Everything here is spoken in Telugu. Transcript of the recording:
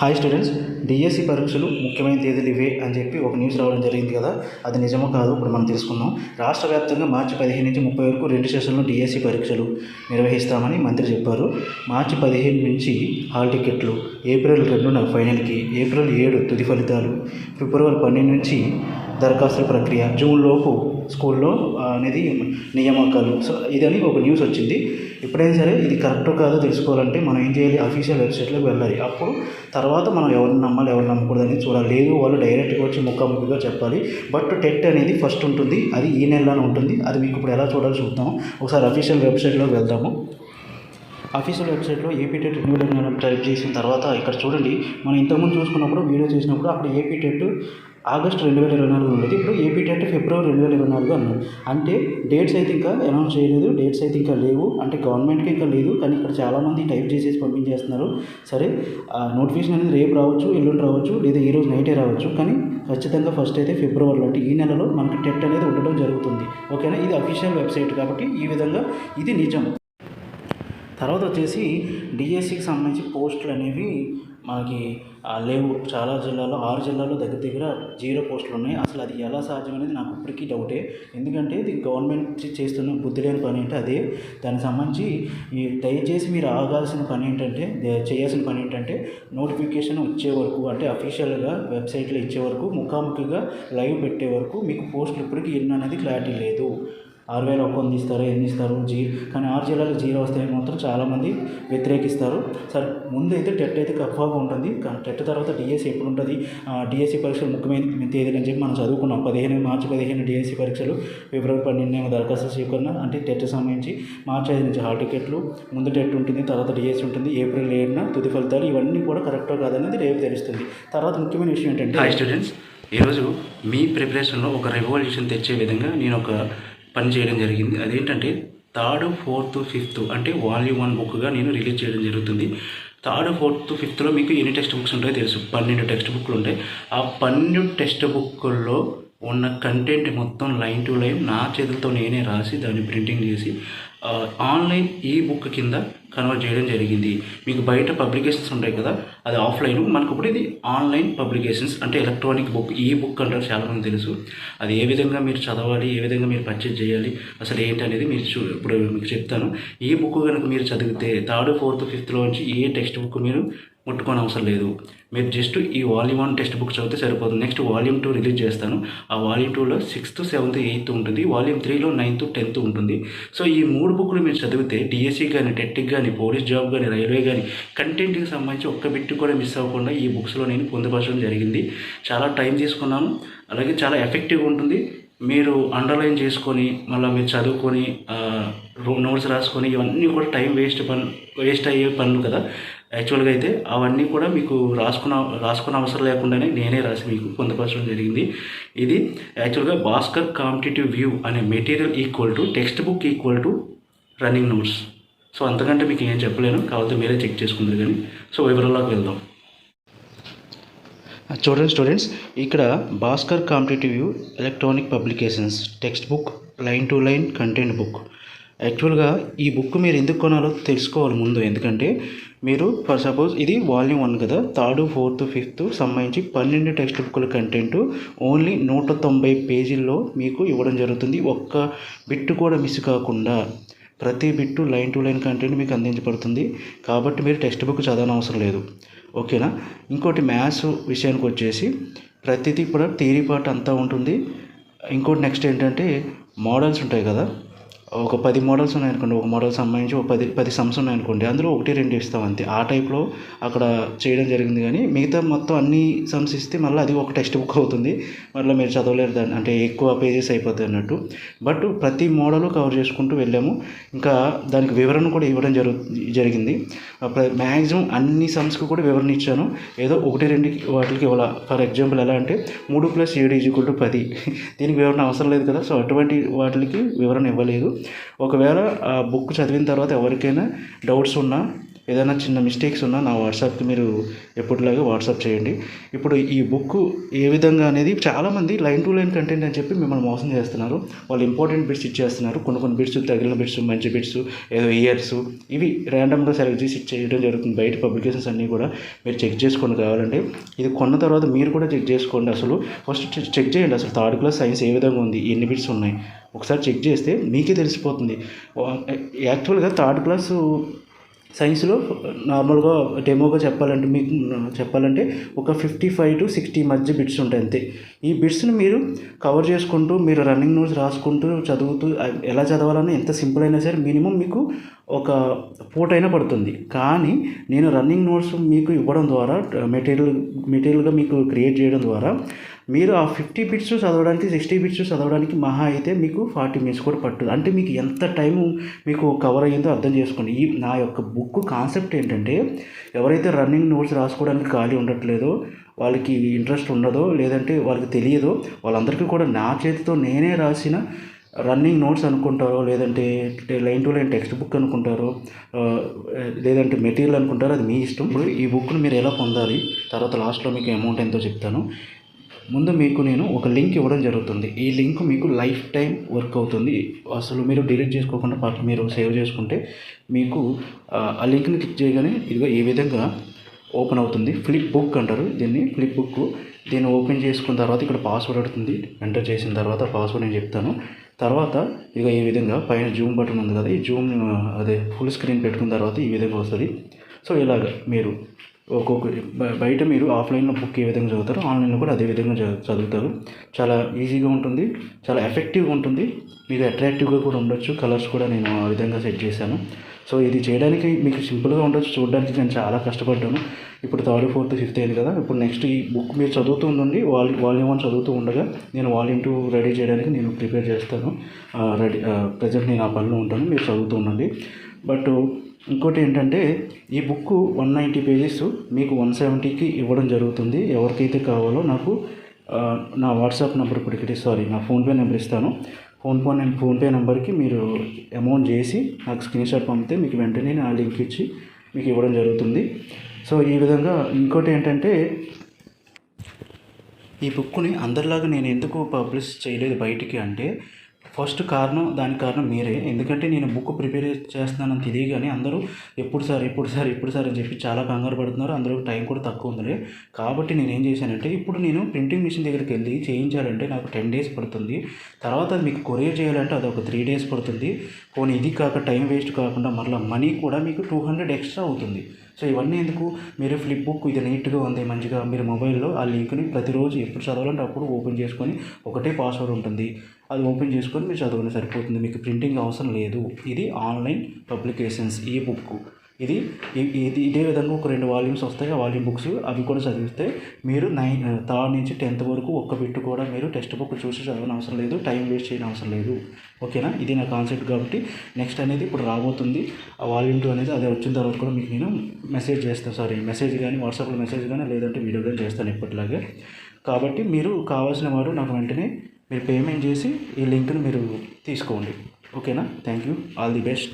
హాయ్ స్టూడెంట్స్ డిఎస్సి పరీక్షలు ముఖ్యమైన తేదీలు ఇవే అని చెప్పి ఒక న్యూస్ రావడం జరిగింది కదా. అది నిజమో కాదు ఇప్పుడు మనం తెలుసుకుందాం. రాష్ట్ర వ్యాప్తంగా మార్చి పదిహేను నుంచి ముప్పై వరకు రెండు సెషన్లు డిఎస్సి పరీక్షలు నిర్వహిస్తామని మంత్రి చెప్పారు. మార్చి పదిహేను నుంచి హాల్ టికెట్లు ఏప్రిల్ రెండున ఫైనల్కి ఏప్రిల్ ఏడు తుది ఫలితాలు ఫిబ్రవరి పన్నెండు నుంచి దరఖాస్తుల ప్రక్రియ జూన్ లోపు స్కూల్లో అనేది నియామకాలు. సో ఇదని ఒక న్యూస్ వచ్చింది. ఎప్పుడైనా సరే ఇది కరెక్ట్ కాదో తెలుసుకోవాలంటే మనం ఏం చేయాలి? అఫీషియల్ వెబ్సైట్లోకి వెళ్ళాలి. అప్పుడు తర్వాత మనం ఎవరిని నమ్మాలి ఎవరిని నమ్మకూడదు అనేది చూడాలి. లేదు వాళ్ళు డైరెక్ట్గా వచ్చి ముఖాముఖిగా చెప్పాలి. బట్ టెట్ అనేది ఫస్ట్ ఉంటుంది. అది ఈ నెలలోనే ఉంటుంది. అది మీకు ఇప్పుడు ఎలా చూడాలో చూద్దాం. ఒకసారి అఫీషియల్ వెబ్సైట్లోకి వెళ్దాము. అఫీషియల్ వెబ్సైట్లో ఏపీ టెట్ రెన్యూవల్ టైప్ చేసిన తర్వాత ఇక్కడ చూడండి. మనం ఇంతకుముందు చూసుకున్నప్పుడు వీడియో చేసినప్పుడు అక్కడ ఏపీ టెట్ ఆగస్ట్ రెండు వేల ఇరవై నాలుగు ఉండేది ఇప్పుడు ఏపీ టెట్ ఫిబ్రవరి రెండు వేల ఇరవై నాలుగు అన్నారు అంటే డేట్స్ అయితే ఇంకా అనౌన్స్ చేయలేదు డేట్స్ అయితే ఇంకా లేవు. అంటే గవర్నమెంట్కి ఇంకా లేదు కానీ ఇక్కడ చాలామంది టైప్ చేసేసి పంపించేస్తున్నారు. సరే నోటిఫికేషన్ అనేది రేపు రావచ్చు ఎల్లుండి రావచ్చు లేదా ఈ రోజు నైటే రావచ్చు. కానీ ఖచ్చితంగా ఫస్ట్ అయితే ఫిబ్రవరిలో అంటే ఈ నెలలో మనకి టెట్ అనేది ఉండడం జరుగుతుంది. ఓకేనా? ఇది అఫీషియల్ వెబ్సైట్ కాబట్టి ఈ విధంగా ఇది నిజం. తర్వాత వచ్చేసి డిఎస్సికి సంబంధించి పోస్టులు అనేవి మనకి లేవు. చాలా జిల్లాలో ఆరు జిల్లాలో దగ్గర దగ్గర జీరో పోస్టులు ఉన్నాయి. అసలు అది ఎలా సాధ్యం అనేది నాకు ఇప్పటికీ డౌటే. ఎందుకంటే ఇది గవర్నమెంట్ చేస్తున్న బుద్ధి లేని పని అంటే అదే. దానికి సంబంధించి ఈ దయచేసి మీరు ఆగాల్సిన పని ఏంటంటే చేయాల్సిన పని ఏంటంటే నోటిఫికేషన్ వచ్చే వరకు అంటే అఫీషియల్గా వెబ్సైట్లో ఇచ్చే వరకు ముఖాముఖిగా లైవ్ పెట్టే వరకు మీకు పోస్టులు ఇప్పటికీ ఎన్ని అనేది క్లారిటీ లేదు. ఆరు వేల ఒక్క ఏం ఇస్తారు ఎన్ని ఇస్తారు జీ కానీ ఆరు జిల్లాలో జీరో వస్తే మాత్రం చాలామంది వ్యతిరేకిస్తారు. సరే ముందు అయితే టెట్ అయితే కఫాగా ఉంటుంది కానీ టెట్ తర్వాత డిఎస్సి ఎప్పుడు ఉంటుంది డిఎస్సి పరీక్షలు ముఖ్యమైన తేదీలు అని చెప్పి మనం చదువుకున్నాం. పదిహేను మార్చి పదిహేను డిఎస్సి పరీక్షలు ఫిబ్రవరి పన్నెండు దరఖాస్తు స్వీకరణ అంటే టెట్ సంబంధించి మార్చి ఐదు నుంచి హాల్ టికెట్లు ముందు టెట్ ఉంటుంది తర్వాత డిఎస్సి ఉంటుంది ఏప్రిల్ ఏడున తుది ఫలితాలు ఇవన్నీ కూడా కరెక్టో కాదనేది రేపు తెలుస్తుంది. తర్వాత ముఖ్యమైన విషయం ఏంటంటే హాయ్ స్టూడెంట్స్ ఈరోజు మీ ప్రిపరేషన్లో ఒక రెవల్యూషన్ తెచ్చే విధంగా నేను ఒక పని చేయడం జరిగింది. అదేంటంటే థర్డ్ ఫోర్త్ ఫిఫ్త్ అంటే వాల్యూమ్ వన్ బుక్గా నేను రిలీజ్ చేయడం జరుగుతుంది. థర్డ్ ఫోర్త్ ఫిఫ్త్లో మీకు ఎన్ని టెక్స్ట్ బుక్స్ ఉంటాయో తెలుసు. పన్నెండు టెక్స్ట్ బుక్లు ఉంటాయి. ఆ పన్నెండు టెక్స్ట్ బుక్కుల్లో ఉన్న కంటెంట్ మొత్తం లైన్ టు లైన్ నా చేతులతో నేనే రాసి దాన్ని ప్రింటింగ్ చేసి ఆన్లైన్ ఈ బుక్ కింద కన్వర్ట్ చేయడం జరిగింది. మీకు బయట పబ్లికేషన్స్ ఉంటాయి కదా అది ఆఫ్లైన్ మనకు ఇప్పుడు ఇది ఆన్లైన్ పబ్లికేషన్స్ అంటే ఎలక్ట్రానిక్ బుక్ ఈ బుక్ అంటారు చాలామంది తెలుసు. అది ఏ విధంగా మీరు చదవాలి ఏ విధంగా మీరు పర్చేజ్ చేయాలి అసలు ఏంటి అనేది మీరు చూ ఇప్పుడు మీకు చెప్తాను. ఈ బుక్ కనుక మీరు చదివితే థర్డ్ ఫోర్త్ ఫిఫ్త్లో నుంచి ఏ టెక్స్ట్ బుక్ మీరు ముట్టుకోని అవసరం లేదు. మీరు జస్ట్ ఈ వాల్యూమ్ వన్ టెక్స్ట్ బుక్ చదివితే సరిపోతుంది. నెక్స్ట్ వాల్యూమ్ టూ రిలీజ్ చేస్తాను. ఆ వాల్యూమ్ టూలో సిక్స్త్ సెవెంత్ ఎయిత్ ఉంటుంది. వాల్యూమ్ త్రీలో నైన్త్ టెన్త్ ఉంటుంది. సో ఈ మూడు బుక్లు మీరు చదివితే డిఎస్సి కానీ టెట్కి కానీ పోలీస్ జాబ్ కానీ రైల్వే కానీ కంటెంట్కి సంబంధించి ఒక్క బిట్ కూడా మిస్ అవ్వకుండా ఈ బుక్స్లో నేను పొందుపరచడం జరిగింది. చాలా టైం తీసుకున్నాను. అలాగే చాలా ఎఫెక్టివ్గా ఉంటుంది. మీరు అండర్లైన్ చేసుకొని మళ్ళీ మీరు చదువుకొని నోట్స్ రాసుకొని ఇవన్నీ కూడా టైం వేస్ట్ పని వేస్ట్ అయ్యే పనులు కదా. యాక్చువల్గా అయితే అవన్నీ కూడా మీకు రాసుకున్న రాసుకున్న అవసరం లేకుండానే నేనే రాసి మీకు పొందుపరచడం జరిగింది. ఇది యాక్చువల్గా భాస్కర్ కాంపిటేటివ్ వ్యూ అనే material equal to text book equal to running notes so అంతకంటే మీకు ఏం చెప్పలేను. కావాలంటే మీరే చెక్ చేసుకుందరు కానీ. సో వివరాల్లోకి వెళ్దాం. చూడండి స్టూడెంట్స్ ఇక్కడ Bhaskar competitive view electronic publications text book line to line content book యాక్చువల్గా ఈ బుక్ మీరు ఎందుకు కొనాలో తెలుసుకోవాలి ముందు. ఎందుకంటే మీరు ఫర్ సపోజ్ ఇది వాల్యూమ్ వన్ కదా థర్డ్ ఫోర్త్ ఫిఫ్త్ సంబంధించి పన్నెండు టెక్స్ట్ బుక్ల కంటెంట్ ఓన్లీ నూట తొంభై పేజీల్లో మీకు ఇవ్వడం జరుగుతుంది. ఒక్క బిట్టు కూడా మిస్ కాకుండా ప్రతి bit line to line content మీకు అందించబడుతుంది. కాబట్టి మీరు టెక్స్ట్ బుక్ చదవనవసరం అవసరం లేదు. ఓకేనా? ఇంకోటి మ్యాథ్స్ విషయానికి వచ్చేసి ప్రతిదీ కూడా థియరీ పార్ట్ అంతా ఉంటుంది. ఇంకోటి నెక్స్ట్ ఏంటంటే మోడల్స్ ఉంటాయి కదా ఒక పది మోడల్స్ ఉన్నాయనుకోండి ఒక మోడల్ సంబంధించి ఒక పది పది సమ్స్ ఉన్నాయనుకోండి అందులో ఒకటి రెండు ఇస్తాం అంతే. ఆ టైప్లో అక్కడ చేయడం జరిగింది కానీ మిగతా మొత్తం అన్ని సమ్స్ ఇస్తే మళ్ళీ అది ఒక టెక్స్ట్ బుక్ అవుతుంది. మళ్ళీ మీరు చదవలేరు దాన్ని అంటే ఎక్కువ పేజెస్ అయిపోతాయి అన్నట్టు. బట్ ప్రతి మోడల్ కవర్ చేసుకుంటూ వెళ్ళాము. ఇంకా దానికి వివరణ కూడా ఇవ్వడం జరుగు జరిగింది. మ్యాక్సిమం అన్ని సమ్స్కి కూడా వివరణ ఇచ్చాను. ఏదో ఒకటి రెండు వాటికి ఇవ్వాల? ఫర్ ఎగ్జాంపుల్ ఎలా అంటే మూడు ప్లస్ ఏడు ఈజ్వల్ టు పది. దీనికి వివరణ అవసరం లేదు కదా సో అటువంటి వాటికి వివరణ ఇవ్వలేదు. ఒకవేళ ఆ బుక్ చదివిన తర్వాత ఎవరికైనా డౌట్స్ ఉన్నా ఏదైనా చిన్న మిస్టేక్స్ ఉన్నా నా వాట్సాప్కి మీరు ఎప్పటిలాగా వాట్సాప్ చేయండి. ఇప్పుడు ఈ బుక్ ఏ విధంగా అనేది చాలామంది లైన్ టు లైన్ కంటెంట్ అని చెప్పి మిమ్మల్ని మోసం చేస్తున్నారు. వాళ్ళు ఇంపార్టెంట్ బిట్స్ ఇచ్చేస్తున్నారు. కొన్ని కొన్ని బిట్స్ తగిలిన బిట్స్ మంచి బిట్స్ ఏదో ఇయర్స్ ఇవి ర్యాండమ్గా సెలెక్ట్ చేసి చేయడం జరుగుతుంది. బయట పబ్లికేషన్స్ అన్నీ కూడా మీరు చెక్ చేసుకోండి కావాలంటే. ఇది కొన్న తర్వాత మీరు కూడా చెక్ చేసుకోండి అసలు. ఫస్ట్ చెక్ చేయండి అసలు. థర్డ్ క్లాస్ సైన్స్ ఏ విధంగా ఉంది? ఎన్ని బిట్స్ ఉన్నాయి? ఒకసారి చెక్ చేస్తే మీకే తెలిసిపోతుంది. యాక్చువల్గా థర్డ్ క్లాసు సైన్స్లో నార్మల్గా డెమోగా చెప్పాలంటే మీకు చెప్పాలంటే ఒక ఫిఫ్టీ ఫైవ్ టు సిక్స్టీ మధ్య బిట్స్ ఉంటాయి అంతే. ఈ బిట్స్ని మీరు కవర్ చేసుకుంటూ మీరు రన్నింగ్ నోట్స్ రాసుకుంటూ చదువుతూ ఎలా చదవాలని ఎంత సింపుల్ అయినా సరే మినిమం మీకు ఒక పూటైనా పడుతుంది. కానీ నేను రన్నింగ్ నోట్స్ మీకు ఇవ్వడం ద్వారా మెటీరియల్ మెటీరియల్గా మీకు క్రియేట్ చేయడం ద్వారా మీరు ఆ ఫిఫ్టీ బిట్స్ చదవడానికి సిక్స్టీ బిట్స్ చదవడానికి మహా అయితే మీకు ఫార్టీ మినిట్స్ కూడా పట్టుదు. అంటే మీకు ఎంత టైం మీకు కవర్ అయ్యిందో అర్థం చేసుకోండి. ఈ నా యొక్క బుక్ కాన్సెప్ట్ ఏంటంటే ఎవరైతే రన్నింగ్ నోట్స్ రాసుకోవడానికి ఖాళీ ఉండట్లేదో వాళ్ళకి ఇంట్రెస్ట్ ఉండదో లేదంటే వాళ్ళకి తెలియదో వాళ్ళందరికీ కూడా నా చేతితో నేనే రాసిన రన్నింగ్ నోట్స్ అనుకుంటారో లేదంటే line to line text book అనుకుంటారో లేదంటే మెటీరియల్ అనుకుంటారో అది మీ ఇష్టం. ఇప్పుడు ఈ బుక్ను మీరు ఎలా పొందాలి? తర్వాత లాస్ట్లో మీకు అమౌంట్ ఎంతో చెప్తాను. ముందు మీకు నేను ఒక లింక్ ఇవ్వడం జరుగుతుంది. ఈ లింక్ మీకు లైఫ్ టైం వర్క్ అవుతుంది. అసలు మీరు డిలీట్ చేసుకోకుండా పాటు మీరు సేవ్ చేసుకుంటే మీకు ఆ, లింక్ని క్లిక్ చేయగానే ఇదిగో ఈ విధంగా ఓపెన్ అవుతుంది. ఫ్లిప్ బుక్ అంటారు దీన్ని. Flip book. దీన్ని ఓపెన్ చేసుకున్న తర్వాత ఇక్కడ పాస్వర్డ్ అడుగుతుంది ఎంటర్ చేసిన తర్వాత పాస్వర్డ్ నేను చెప్తాను. తర్వాత ఇక ఈ విధంగా పైన జూమ్ బటన్ ఉంది కదా ఈ జూమ్ అదే ఫుల్ స్క్రీన్ పెట్టుకున్న తర్వాత ఈ విధంగా వస్తుంది. సో ఇలాగ మీరు ఒక్కొక్క బయట మీరు ఆఫ్లైన్లో బుక్ ఏ విధంగా చదువుతారో ఆన్లైన్లో కూడా అదే విధంగా చదువుతారు. చాలా ఈజీగా ఉంటుంది చాలా ఎఫెక్టివ్గా ఉంటుంది. మీకు అట్రాక్టివ్గా కూడా ఉండొచ్చు. కలర్స్ కూడా నేను ఆ విధంగా సెట్ చేశాను. సో ఇది చేయడానికి మీకు సింపుల్గా ఉండొచ్చు చూడడానికి నేను చాలా కష్టపడ్డాను. ఇప్పుడు థర్డ్ ఫోర్త్ ఫిఫ్త్ అయింది కదా ఇప్పుడు నెక్స్ట్ ఈ బుక్ మీరు చదువుతూ ఉండండి. వాల్ వాల్యూమ్ వన్ చదువుతూ ఉండగా నేను వాల్యూమ్ టూ రెడీ చేయడానికి నేను ప్రిపేర్ చేస్తాను. రెడీ ప్రజెంట్ నేను ఆ పనిలో ఉంటాను మీరు చదువుతూ ఉండండి. బట్ ఇంకోటి ఏంటంటే ఈ బుక్ వన్ నైంటీ పేజెస్ మీకు వన్ సెవెంటీకి ఇవ్వడం జరుగుతుంది. ఎవరికైతే కావాలో నాకు నా వాట్సాప్ నెంబర్ ఇక్కడ సారీ నా ఫోన్పే నెంబర్ ఇస్తాను. ఫోన్పే నెం ఫోన్పే నెంబర్కి మీరు అమౌంట్ చేసి నాకు స్క్రీన్ షాట్ పంపితే మీకు వెంటనే నా లింక్ ఇచ్చి మీకు ఇవ్వడం జరుగుతుంది. సో ఈ విధంగా ఇంకోటి ఏంటంటే ఈ బుక్ని అందరిలాగా నేను ఎందుకు పబ్లిష్ చేయలేదు బయటికి అంటే ఫస్ట్ కారణం దానికి కారణం మీరే. ఎందుకంటే నేను బుక్ ప్రిపేర్ చేస్తున్నానని తెలియగానే అందరూ ఎప్పుడు సార్ ఎప్పుడు సార్ ఎప్పుడు సార్ అని చెప్పి చాలా కంగారు పడుతున్నారు. అందరూ టైం కూడా తక్కువ ఉందిలే. కాబట్టి నేను ఏం చేశానంటే ఇప్పుడు నేను ప్రింటింగ్ మిషన్ దగ్గరికి వెళ్ళి చేయించాలంటే నాకు టెన్ డేస్ పడుతుంది. తర్వాత అది మీకు కొరియర్ చేయాలంటే అది ఒక త్రీ డేస్ పడుతుంది. పోనీ ఇది కాక టైం వేస్ట్ కాకుండా మళ్ళీ మనీ కూడా మీకు టూ హండ్రెడ్ ఎక్స్ట్రా అవుతుంది. సో ఇవన్నీ ఎందుకు? మీరు ఫ్లిప్ బుక్ ఇది నీట్గా ఉంది మంచిగా మీరు మొబైల్లో ఆ లింక్ని ప్రతిరోజు ఎప్పుడు చదవాలంటే అప్పుడు ఓపెన్ చేసుకొని ఒకటే పాస్వర్డ్ ఉంటుంది. అది ఓపెన్ చేసుకొని మీరు చదవండి సరిపోతుంది. మీకు ప్రింటింగ్ అవసరం లేదు. ఇది ఆన్లైన్ పబ్లికేషన్స్ ఈ బుక్ ఇది ఇది ఇదే విధంగా ఒక రెండు వాల్యూమ్స్ వస్తాయి. ఆ వాల్యూమ్ బుక్స్ అవి కూడా చదివిస్తే మీరు నైన్ థర్డ్ నుంచి టెన్త్ వరకు ఒక్క బిట్టు కూడా మీరు టెక్స్ట్ బుక్ చూసి చదవని అవసరం లేదు. టైం వేస్ట్ చేయని అవసరం లేదు. ఓకేనా? ఇది నా కాన్సెప్ట్ కాబట్టి నెక్స్ట్ అనేది ఇప్పుడు రాబోతుంది. ఆ వాల్యూమ్ టూ అనేది అదే వచ్చిన తర్వాత కూడా మీకు నేను మెసేజ్ చేస్తాను సారీ మెసేజ్ కానీ వాట్సాప్లో మెసేజ్ కానీ లేదంటే వీడియో కానీ చేస్తాను ఇప్పటిలాగే. కాబట్టి మీరు కావాల్సిన వారు నాకు వెంటనే మీరు పేమెంట్ చేసి ఈ లింక్ని మీరు తీసుకోండి. ఓకేనా? Thank you all the best